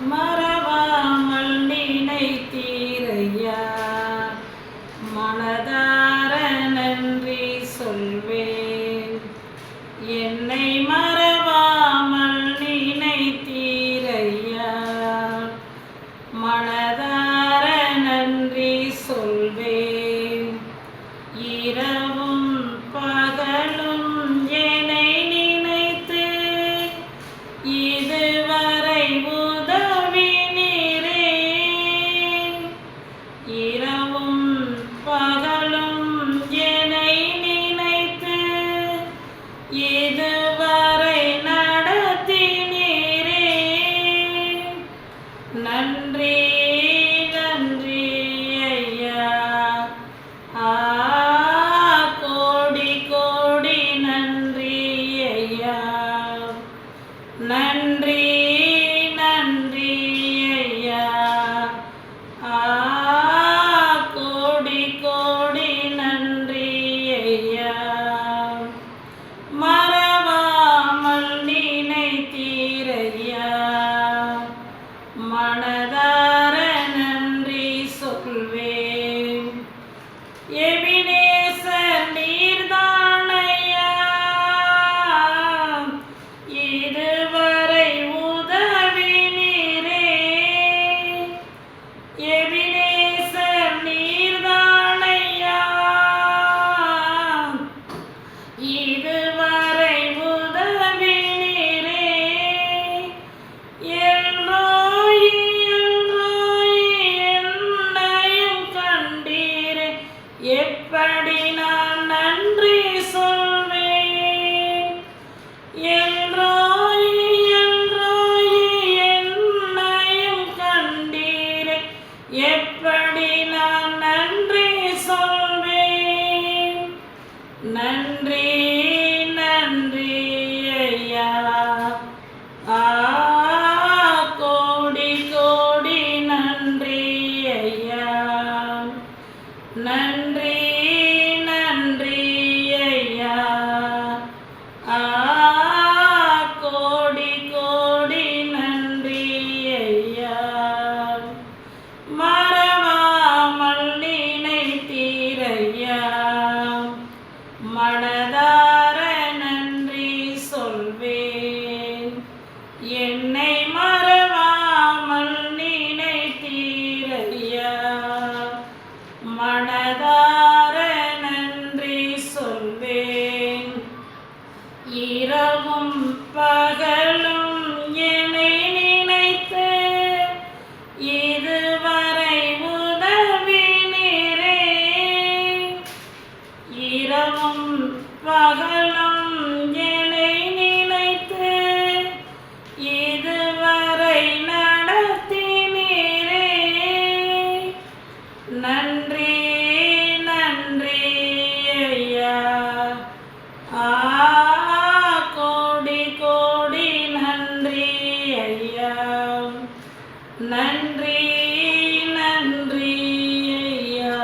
મારા বাবা எப்படி நான் நன்றி சொல்வேன். என்றாய் என்றாய் என்னையும் கண்டீரே. எப்படி நான் நன்றி சொல்வேன். நன்றி நன்றி ஐயா. ஆ கோடி கோடி நன்றி ஐயா. நன்றி மனதார நன்றி சொல்வேன். இரவும் பகலும் என்னை நினைத்து இதுவரை உதவினீரே இரவும் பகலும் நன்றி நன்றி ஐயா.